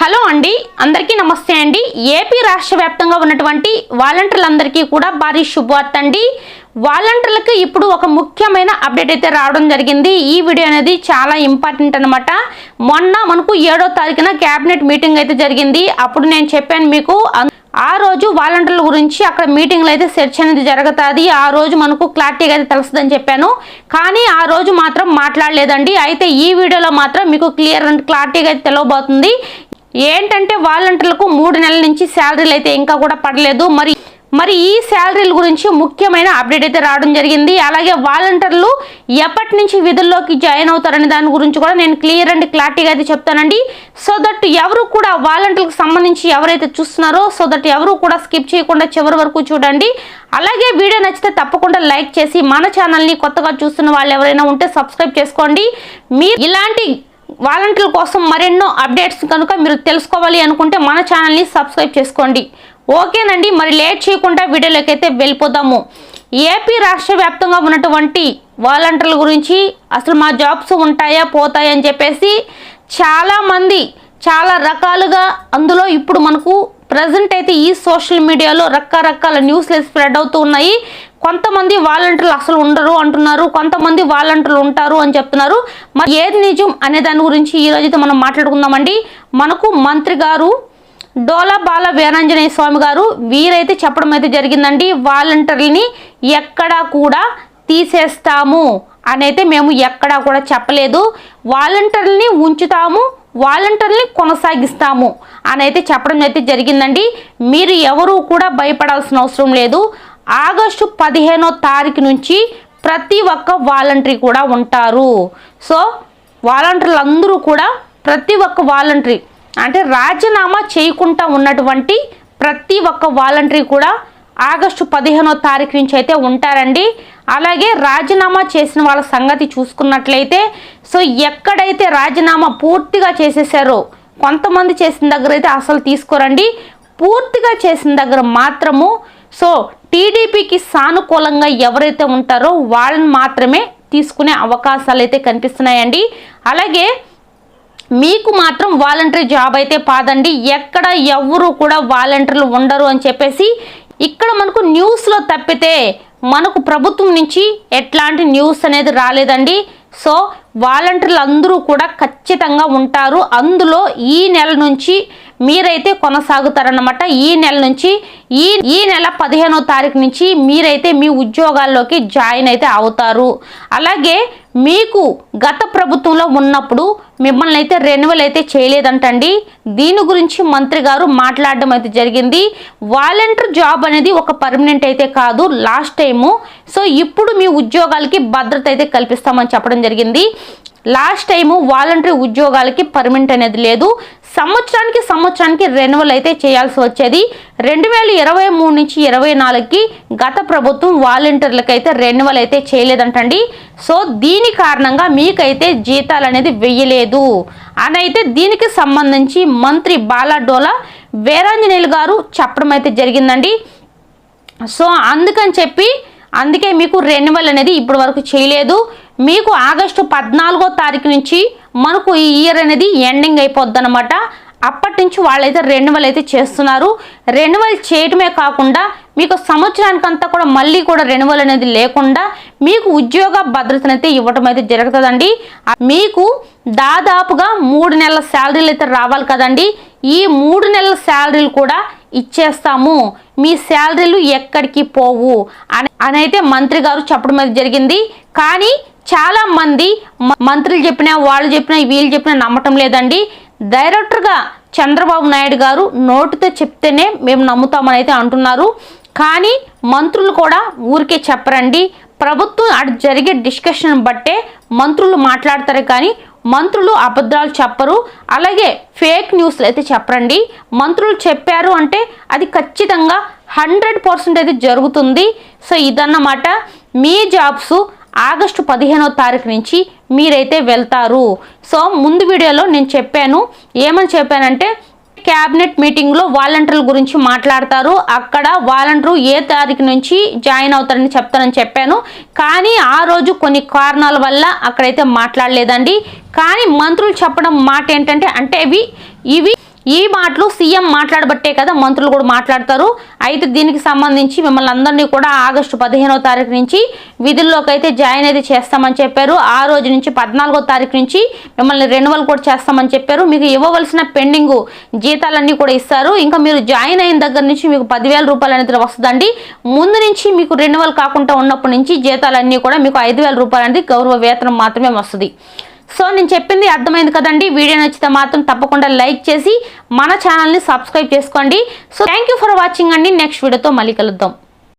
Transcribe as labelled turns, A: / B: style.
A: Hello అండి అందరికీ నమస్తే అండి. ఏపీ రాష్ట్ర వ్యాప్తంగా ఉన్నటువంటి వాలంటీర్లందరికీ కూడా భారీ శుభవార్త అండి. వాలంటీర్లకు ఇప్పుడు ఒక ముఖ్యమైన అప్డేట్ అయితే రావడం జరిగింది. ఈ వీడియో అనేది చాలా ఇంపార్టెంట్ అనమాట మొన్న మనకు ఏడో తారీఖున క్యాబినెట్ మీటింగ్ అయితే జరిగింది. అప్పుడు నేను చెప్పాను మీకు ఆ రోజు వాలంటీర్ల గురించి అక్కడ మీటింగ్లో అయితే సెర్చ్ అనేది జరుగుతుంది. ఆ రోజు మనకు క్లారిటీగా అయితే తెలుస్తుందని చెప్పాను. కానీ ఆ రోజు మాత్రం మాట్లాడలేదండి. అయితే ఈ వీడియోలో మాత్రం మీకు క్లియర్ అండ్ క్లారిటీగా అయితే తెలవబోతుంది. ఏంటంటే వాలంటీర్లకు మూడు నెలల నుంచి శాలరీలు అయితే ఇంకా కూడా పడలేదు. మరి మరి ఈ శాలరీల గురించి ముఖ్యమైన అప్డేట్ అయితే రావడం జరిగింది. అలాగే వాలంటీర్లు ఎప్పటి నుంచి విధుల్లోకి జాయిన్ అవుతారనే దాని గురించి కూడా నేను క్లియర్ అండ్ క్లారిటీగా అయితే చెప్తానండి. సో దట్ ఎవరు కూడా వాలంటీర్లకు సంబంధించి ఎవరైతే చూస్తున్నారో సో దట్ ఎవరు కూడా స్కిప్ చేయకుండా చివరి వరకు చూడండి. అలాగే వీడియో నచ్చితే తప్పకుండా లైక్ చేసి మన ఛానల్ని కొత్తగా చూస్తున్న వాళ్ళు ఎవరైనా ఉంటే సబ్స్క్రైబ్ చేసుకోండి. మీరు ఇలాంటి వాలంటీర్ల కోసం మరెన్నో అప్డేట్స్ కనుక మీరు తెలుసుకోవాలి అనుకుంటే మన ఛానల్ని సబ్స్క్రైబ్ చేసుకోండి. ఓకేనండి మరి లేట్ చేయకుండా వీడియోలోకి అయితే వెళ్ళిపోదాము. ఏపీ రాష్ట్ర వ్యాప్తంగా ఉన్నటువంటి వాలంటీర్ల గురించి అసలు మా జాబ్స్ ఉంటాయా పోతాయా అని చెప్పేసి చాలామంది చాలా రకాలుగా అందులో ఇప్పుడు మనకు ప్రజెంట్ అయితే ఈ సోషల్ మీడియాలో రకరకాల న్యూస్లు స్ప్రెడ్ అవుతూ ఉన్నాయి. కొంతమంది వాలంటీర్లు అసలు ఉండరు అంటున్నారు కొంతమంది వాలంటీర్లు ఉంటారు అని చెప్తున్నారు. మరి ఏది నిజం అనే దాని గురించి ఈ అయితే మనం మాట్లాడుకుందామండి. మనకు మంత్రి గారు డోలా బాల వీరాంజనేయ స్వామి గారు వీరైతే చెప్పడం అయితే జరిగిందండి. వాలంటీర్లని ఎక్కడా కూడా తీసేస్తాము అనైతే మేము ఎక్కడా కూడా చెప్పలేదు. వాలంటీర్లని ఉంచుతాము వాలంటీర్ని కొనసాగిస్తాము అని అయితే చెప్పడం అయితే జరిగిందండి. మీరు ఎవరూ కూడా భయపడాల్సిన అవసరం లేదు. ఆగస్టు పదిహేనో తారీఖు నుంచి ప్రతి ఒక్క వాలంటరీ కూడా ఉంటారు. సో వాలంటీర్లు అందరూ కూడా ప్రతి ఒక్క వాలంటరీ అంటే రాజీనామా చేయకుండా ఉన్నటువంటి ప్రతి ఒక్క వాలంటరీ కూడా ఆగస్టు పదిహేనో తారీఖు నుంచి అయితే ఉంటారండి. అలాగే రాజీనామా చేసిన వాళ్ళ సంగతి చూసుకున్నట్లయితే సో ఎక్కడైతే రాజీనామా పూర్తిగా చేసేసారో కొంతమంది చేసిన దగ్గర అయితే అసలు తీసుకోరండి. పూర్తిగా చేసిన దగ్గర మాత్రము సో టీడీపీకి సానుకూలంగా ఎవరైతే ఉంటారో వాళ్ళని మాత్రమే తీసుకునే అవకాశాలు అయితే కనిపిస్తున్నాయండి. అలాగే మీకు మాత్రం వాలంటరీ జాబ్ అయితే పాదండి. ఎక్కడ ఎవరు కూడా వాలంటీర్లు ఉండరు అని చెప్పేసి ఇక్కడ మనకు న్యూస్లో తప్పితే మనకు ప్రభుత్వం నుంచి ఎట్లాంటి న్యూస్ అనేది రాలేదండి. సో వాలంటీర్లు అందరూ కూడా ఖచ్చితంగా ఉంటారు. అందులో ఈ నెల నుంచి మీరైతే కొనసాగుతారన్నమాట. ఈ నెల నుంచి ఈ ఈ నెల పదిహేనో తారీఖు నుంచి మీరైతే మీ ఉద్యోగాల్లోకి జాయిన్ అయితే అవుతారు. అలాగే మీకు గత ప్రభుత్వంలో ఉన్నప్పుడు మిమ్మల్ని అయితే రెన్యువల్ అయితే చేయలేదంటండి. దీని గురించి మంత్రి గారు మాట్లాడడం అయితే జరిగింది. వాలంటీర్ జాబ్ అనేది ఒక పర్మనెంట్ అయితే కాదు లాస్ట్ టైము. సో ఇప్పుడు మీ ఉద్యోగాలకి భద్రత అయితే కల్పిస్తామని చెప్పడం జరిగింది. లాస్ట్ టైము వాలంటరీ ఉద్యోగాలకి పర్మనెంట్ అనేది లేదు. సంవత్సరానికి సంవత్సరానికి రెన్యువల్ అయితే చేయాల్సి వచ్చేది. రెండు వేల ఇరవై మూడు నుంచి ఇరవై నాలుగుకి గత ప్రభుత్వం వాలంటీర్లకు అయితే రెన్యువల్ అయితే చేయలేదంటండి. సో దీని కారణంగా మీకైతే జీతాలు అనేది వెయ్యలేదు. అని అయితే దీనికి సంబంధించి మంత్రి బాలాడోలా వీరాంజనేయులు గారు చెప్పడం అయితే జరిగిందండి. సో అందుకని చెప్పి అందుకే మీకు రెన్యువల్ అనేది ఇప్పటి వరకు చేయలేదు. మీకు ఆగస్టు పద్నాలుగో తారీఖు నుంచి మనకు ఈ ఇయర్ అనేది ఎండింగ్ అయిపోద్ది అనమాట అప్పటి నుంచి వాళ్ళైతే రెన్యువల్ అయితే చేస్తున్నారు. రెన్యువల్ చేయటమే కాకుండా మీకు సంవత్సరానికంతా కూడా మళ్ళీ కూడా రెన్యువల్ అనేది లేకుండా మీకు ఉద్యోగ భద్రతనైతే ఇవ్వటం అయితే జరుగుతుందండి. మీకు దాదాపుగా మూడు నెలల శాలరీలు అయితే రావాలి కదండి. ఈ మూడు నెలల శాలరీలు కూడా ఇచ్చేస్తాము. మీ శాలరీలు ఎక్కడికి పోవు అని అని అయితే మంత్రి గారు చెప్పడం అయితే జరిగింది. కానీ చాలా మంది మంత్రులు చెప్పినా వాళ్ళు చెప్పినా వీళ్ళు చెప్పినా నమ్మటం లేదండి. డైరెక్టర్గా చంద్రబాబు నాయుడు గారు నోటితో చెప్తేనే మేము నమ్ముతామని అయితే అంటున్నారు. కానీ మంత్రులు కూడా ఊరికే చెప్పరండి. ప్రభుత్వం అటు జరిగే డిస్కషన్ బట్టే మంత్రులు మాట్లాడతారు కానీ మంత్రులు అబద్ధాలు చెప్పరు. అలాగే ఫేక్ న్యూస్లు అయితే చెప్పరండి. మంత్రులు చెప్పారు అంటే అది ఖచ్చితంగా హండ్రెడ్ పర్సెంట్ అయితే జరుగుతుంది. సో ఇదన్నమాట. మీ జాబ్స్ ఆగస్టు పదిహేనో తారీఖు నుంచి మీరైతే వెళ్తారు. సో ముందు వీడియోలో నేను చెప్పాను. ఏమని చెప్పానంటే క్యాబినెట్ మీటింగ్లో వాలంటీర్ల గురించి మాట్లాడతారు. అక్కడ వాలంటీరు ఏ తారీఖు నుంచి జాయిన్ అవుతారని చెప్తానని చెప్పాను. కానీ ఆ రోజు కొన్ని కారణాల వల్ల అక్కడైతే మాట్లాడలేదండి. కానీ మంత్రులు చెప్పడం మాట ఏంటంటే అంటే ఇవి ఇవి ఈ మాటలు సీఎం మాట్లాడబట్టే కదా మంత్రులు కూడా మాట్లాడతారు. అయితే దీనికి సంబంధించి మిమ్మల్ని అందరినీ కూడా ఆగస్టు పదిహేనో తారీఖు నుంచి విధుల్లోకి అయితే జాయిన్ అయితే చేస్తామని చెప్పారు. ఆ రోజు నుంచి పద్నాలుగో తారీఖు నుంచి మిమ్మల్ని రెన్యువల్ కూడా చేస్తామని చెప్పారు. మీకు ఇవ్వవలసిన పెండింగ్ జీతాలన్నీ కూడా ఇస్తారు. ఇంకా మీరు జాయిన్ అయిన దగ్గర నుంచి మీకు పదివేల రూపాయలు అనేది వస్తుందండి. ముందు నుంచి మీకు రెన్యువల్ కాకుండా ఉన్నప్పటి నుంచి జీతాలన్నీ కూడా మీకు ఐదు వేల రూపాయలు అనేది గౌరవ వేతనం మాత్రమే వస్తుంది. సో నేను చెప్పింది అర్థమైంది కదండి. వీడియో నచ్చితే మాత్రం తప్పకుండా లైక్ చేసి మన ఛానల్ని సబ్స్క్రైబ్ చేసుకోండి. So thank you for watching అండి. నెక్స్ట్ వీడియోతో మళ్ళీ కలుద్దాం.